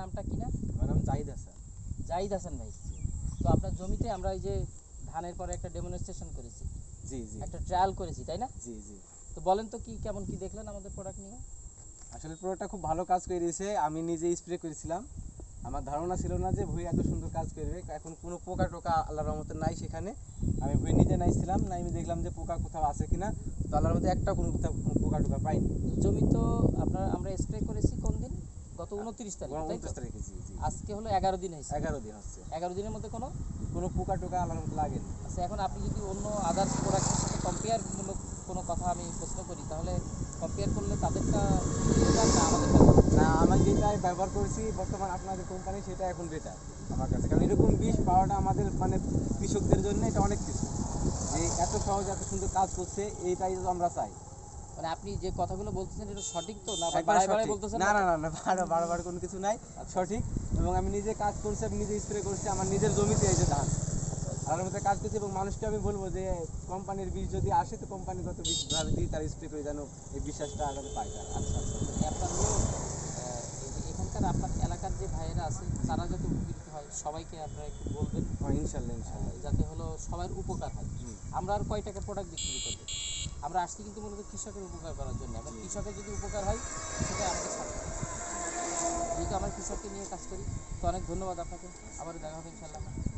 নামটা কি না? আমার নাম জাহিদ হাসান। জাহিদ হাসান ভাই। তো আপনার জমিতে আমরা এই যে ধানের পরে একটা ডেমনস্ট্রেশন করেছি। জি জি। একটা ট্রায়াল করেছি তাই না? জি জি। তো বলেন তো কি কেমন কি দেখলেন আমাদের প্রোডাক্ট নিয়ে? আসলে প্রোডাক্টটা খুব ভালো কাজ করে দিয়েছে। আমি নিজে স্প্রে করেছিলাম। আমার ধারণা ছিল না যে ভুঁই এত সুন্দর কাজ করবে। এখন কোনো পোকা টোকা আল্লাহর রহমতে নাই সেখানে। আমি ভুঁই নিজে নাইছিলাম। না আমি দেখলাম যে পোকা কোথাও আছে কিনা। তো আল্লাহর মধ্যে একটা কোনো কোথাও পোকা টোকা পাইনি। জমি তো আপনার আমরা স্প্রে করেছি কোন দিন গত উনত্রিশ তারিখ? উনত্রিশ তারিখে জি জি। আজকে হলো এগারো দিন হয়েছে। এগারো দিন হচ্ছে। এগারো দিনের মধ্যে কোনো? কোনো পোকা টোকা মধ্যে লাগেনি আচ্ছা এখন আপনি যদি অন্য আদার্স প্রোডাক্টের সাথে কম্পেয়ার মূলক কোনো কথা আমি প্রশ্ন করি তাহলে কম্পেয়ার করলে তাদেরটা না আমাদেরটা না আমি যেটাই ব্যবহার করছি বর্তমান আপনাদের কোম্পানি সেটা এখন বেটার আমার কাছে। কারণ এরকম বিষ পাওয়াটা আমাদের মানে কৃষকদের জন্য এটা অনেক কিছু। যে এত সহজ এত সুন্দর কাজ করছে এইটাই আমরা চাই। মানে আপনি যে কথাগুলো বলতেছেন এটা সঠিক তো? না বাড়ায় বলতেছেন না না? না না বারবার বারবার কোনো কিছু নাই। সঠিক। এবং আমি নিজে কাজ করছি আমি নিজে স্প্রে করছি আমার নিজের জমিতে এই যে ধান। আর মধ্যে কাজ করছি এবং মানুষকে আমি বলব যে কোম্পানির বীজ যদি আসে তো কোম্পানিগত বীজ ভাবে দিয়ে তারা স্প্রে করে যেন এই বিশ্বাসটা যাতে পায় তারা। আচ্ছা আচ্ছা। আপনার এখানকার আপনার এলাকার যে ভাইয়েরা আছে তারা যাতে উপকৃত হয় সবাইকে আপনারা একটু বলবেন। হ্যাঁ ইনশাল্লাহ ইনশাল্লাহ। যাতে হলো সবার উপকার হয়। আমরা আর কয় টাকা প্রোডাক্ট বিক্রি করব? আমরা আসছি কিন্তু মূলত কৃষকের উপকার করার জন্য। এবং কৃষকের যদি উপকার হয়, সেটা আমাদের সাথে। যেহেতু আমরা কৃষককে নিয়ে কাজ করি, তো অনেক ধন্যবাদ আপনাকে। আবার দেখা হবে ইনশাল্লাহ